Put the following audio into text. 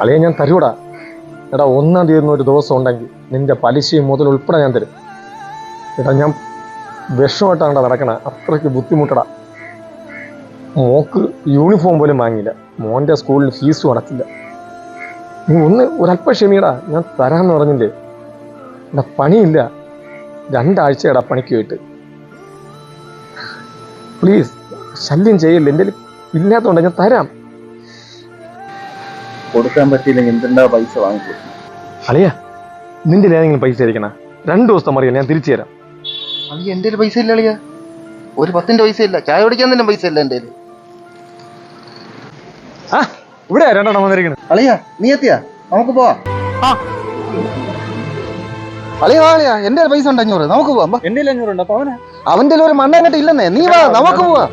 അളിയെ ഞാൻ തരൂടാ. എടാ ഒന്നാം തീയതി ഒരു ദിവസം ഉണ്ടെങ്കിൽ നിന്റെ പലിശയും മുതൽ ഉൾപ്പെടെ ഞാൻ തരും. എടാ ഞാൻ വിഷമായിട്ടാണ് നടക്കണ. അത്രയ്ക്ക് ബുദ്ധിമുട്ടടാ. മോക്ക് യൂണിഫോം പോലും വാങ്ങിയില്ല. മോന്റെ സ്കൂളിൽ ഫീസും അടച്ചില്ല. നീ ഒന്ന് ഒരല്പം ക്ഷമിയടാ. ഞാൻ തരാമെന്ന് പറഞ്ഞില്ലേ? എടാ പണിയില്ല. രണ്ടാഴ്ചയടാ പണിക്ക് പോയിട്ട്. പ്ലീസ് ശല്യം ചെയ്യില്ല? എന്റെ ഇല്ലാത്തതുകൊണ്ട് ഞാൻ തരാം. കൊടുക്കാൻ പറ്റിയില്ലെങ്കിൽ എന്തിണ്ടാ പൈസ വാങ്ങിക്കും? അളിയ നിന്റെ ഏതെങ്കിലും പൈസ ആയിരിക്കണ രണ്ടു ദിവസം അറിയാം ഞാൻ തിരിച്ചു തരാം. അളിയ എന്റെ പൈസ ഇല്ല അളിയ. ഒരു പത്തിന്റെ പൈസ ഇല്ല. ചായ കുടിക്കാൻ തന്നെ പൈസ ഇല്ല എന്റെ ആ ഇവിടെ രണ്ടെണ്ണം വന്നിരിക്കുന്നത് അളിയ നീ എത്തിയാ? നമുക്ക് പോവാ. അളിയ വാ അളിയ. എന്റെ പൈസ ഉണ്ട് അഞ്ഞൂറ്? നമുക്ക് പോവാം. എന്റെ അഞ്ഞൂറുണ്ട് അപ്പൊ അവനെ? അവന്റെ ഒരു മണ്ണങ്ങട്ട് ഇല്ലെന്നേ. നീ വാ നമുക്ക് പോവാ.